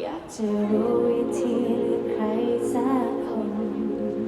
อยากจะรู้วิธีลือใครสักคน